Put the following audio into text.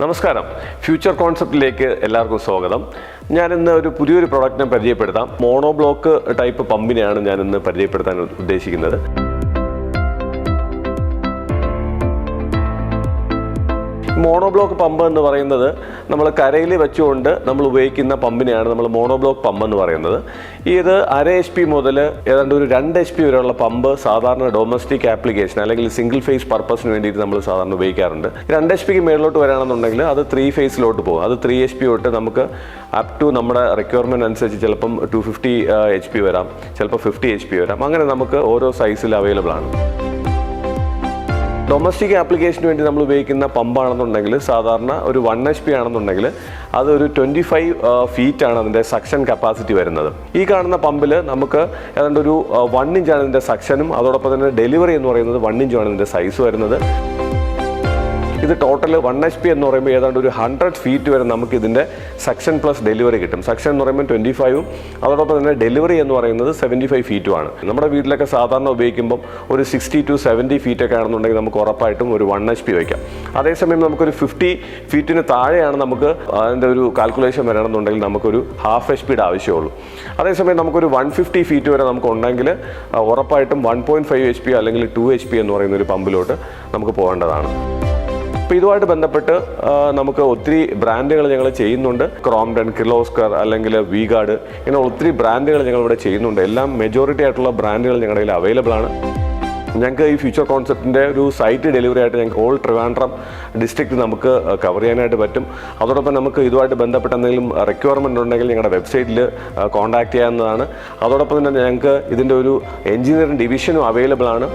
നമസ്കാരം. ഫ്യൂച്ചർ കോൺസെപ്റ്റിലേക്ക് എല്ലാവർക്കും സ്വാഗതം. ഞാൻ ഇന്ന് ഒരു പുതിയൊരു പ്രൊഡക്റ്റിനെ പരിചയപ്പെടുത്താം. മോണോ ബ്ലോക്ക് ടൈപ്പ് പമ്പിനെയാണ് ഞാൻ ഇന്ന് പരിചയപ്പെടുത്താൻ ഉദ്ദേശിക്കുന്നത്. മോണോ ബ്ലോക്ക് പമ്പ് എന്ന് പറയുന്നത് നമ്മൾ കരയിൽ വെച്ചുകൊണ്ട് നമ്മൾ ഉപയോഗിക്കുന്ന പമ്പിനെയാണ് നമ്മൾ മോണോബ്ലോക്ക് പമ്പ് എന്ന് പറയുന്നത്. ഇത് അര എച്ച് പി മുതൽ ഏതാണ്ട് ഒരു രണ്ട് എച്ച് പി വരെയുള്ള പമ്പ് സാധാരണ ഡൊമസ്റ്റിക് ആപ്ലിക്കേഷൻ അല്ലെങ്കിൽ സിംഗിൾ ഫേസ് പർപ്പസിന് വേണ്ടിയിട്ട് നമ്മൾ സാധാരണ ഉപയോഗിക്കാറുണ്ട്. രണ്ട് എച്ച് പിക്ക് മേളിലോട്ട് വരികയാണെന്നുണ്ടെങ്കിൽ അത് ത്രീ ഫേസിലോട്ട് പോകും. അത് ത്രീ എച്ച് പി തൊട്ട് നമുക്ക് അപ് ടു നമ്മുടെ റിക്വയർമെന്റ് അനുസരിച്ച് ചിലപ്പം ടു ഫിഫ്റ്റി എച്ച് പി വരാം. ചിലപ്പോൾ ഫിഫ്റ്റി എച്ച് പി വരാം. അങ്ങനെ നമുക്ക് ഓരോ സൈസിൽ അവൈലബിൾ ആണ്. ഡൊമസ്റ്റിക് ആപ്ലിക്കേഷന് വേണ്ടി നമ്മൾ ഉപയോഗിക്കുന്ന പമ്പാണെന്നുണ്ടെങ്കിൽ സാധാരണ ഒരു വൺ എച്ച് പി ആണെന്നുണ്ടെങ്കിൽ അതൊരു ട്വന്റി ഫൈവ് ഫീറ്റ് ആണ് അതിന്റെ സക്ഷൻ കപ്പാസിറ്റി വരുന്നത്. ഈ കാണുന്ന പമ്പിൽ നമുക്ക് ഏതാണ്ട് ഒരു വൺ ഇഞ്ചാണ് ഇതിന്റെ സക്ഷനും അതോടൊപ്പം തന്നെ ഡെലിവറി എന്ന് പറയുന്നത് വൺ ഇഞ്ചുമാണ് ഇതിന്റെ സൈസ് വരുന്നത്. ഇത് ടോട്ടൽ വൺ എച്ച് പി എന്ന് പറയുമ്പോൾ ഏതാണ്ട് ഒരു ഹൺഡ്രഡ് ഫീറ്റ് വരെ നമുക്ക് ഇതിന്റെ സക്ഷൻ പ്ലസ് ഡെലിവറി കിട്ടും. സക്ഷൻ എന്ന് പറയുമ്പോൾ ട്വന്റി ഫൈവും അതോടൊപ്പം തന്നെ ഡെലിവറി എന്ന് പറയുന്നത് സെവന്റി ഫൈവ് ഫീറ്റുമാണ് നമ്മുടെ വീട്ടിലൊക്കെ സാധാരണ ഉപയോഗിക്കുമ്പം ഒരു സിക്സ്റ്റി ടു സെവന്റി ഫീറ്റ് ഒക്കെ ആണെന്നുണ്ടെങ്കിൽ നമുക്ക് ഉറപ്പായിട്ടും ഒരു വൺ എച്ച് പി വയ്ക്കാം അതേസമയം നമുക്കൊരു ഫിഫ്റ്റി ഫീറ്റിന് താഴെയാണ് നമുക്ക് അതിന്റെ ഒരു കാൽക്കുലേഷൻ വരണമെന്നുണ്ടെങ്കിൽ നമുക്കൊരു ഹാഫ് എച്ച് പിയുടെ ആവശ്യമുള്ളൂ. അതേസമയം നമുക്കൊരു വൺ ഫിഫ്റ്റി ഫീറ്റ് വരെ നമുക്ക് ഉണ്ടെങ്കിൽ ഉറപ്പായിട്ടും one point five H P അല്ലെങ്കിൽ ടു എച്ച് പി എന്ന് പറയുന്ന ഒരു പമ്പിലോട്ട് നമുക്ക് പോകേണ്ടതാണ്. അപ്പോൾ ഇതുമായിട്ട് ബന്ധപ്പെട്ട് നമുക്ക് ഒത്തിരി ബ്രാൻഡുകൾ ഞങ്ങൾ ചെയ്യുന്നുണ്ട്. ക്രോംഡൺ കിർലോസ്കർ അല്ലെങ്കിൽ വീഗാർഡ് ഇങ്ങനെ ഒത്തിരി ബ്രാൻഡുകൾ ഞങ്ങൾ ഇവിടെ ചെയ്യുന്നുണ്ട്. എല്ലാം മെജോറിറ്റി ആയിട്ടുള്ള ബ്രാൻഡുകൾ ഞങ്ങളുടെ കയ്യിൽ അവൈലബിൾ ആണ്. ഞങ്ങൾക്ക് ഈ ഫ്യൂച്ചർ കോൺസെപ്റ്റിന്റെ ഒരു സൈറ്റ് ഡെലിവറി ആയിട്ട് ഞങ്ങൾക്ക് ഓൾ ട്രിവാൻഡ്രം ഡിസ്ട്രിക്റ്റ് നമുക്ക് കവർ ചെയ്യാനായിട്ട് പറ്റും. അതോടൊപ്പം നമുക്ക് ഇതുമായിട്ട് ബന്ധപ്പെട്ട എന്തെങ്കിലും റിക്വയർമെന്റ് ഉണ്ടെങ്കിൽ ഞങ്ങളുടെ വെബ്സൈറ്റിൽ കോൺടാക്റ്റ് ചെയ്യാവുന്നതാണ്. അതോടൊപ്പം തന്നെ ഞങ്ങൾക്ക് ഇതിന്റെ ഒരു എഞ്ചിനീയറിംഗ് ഡിവിഷനും അവൈലബിൾ ആണ്.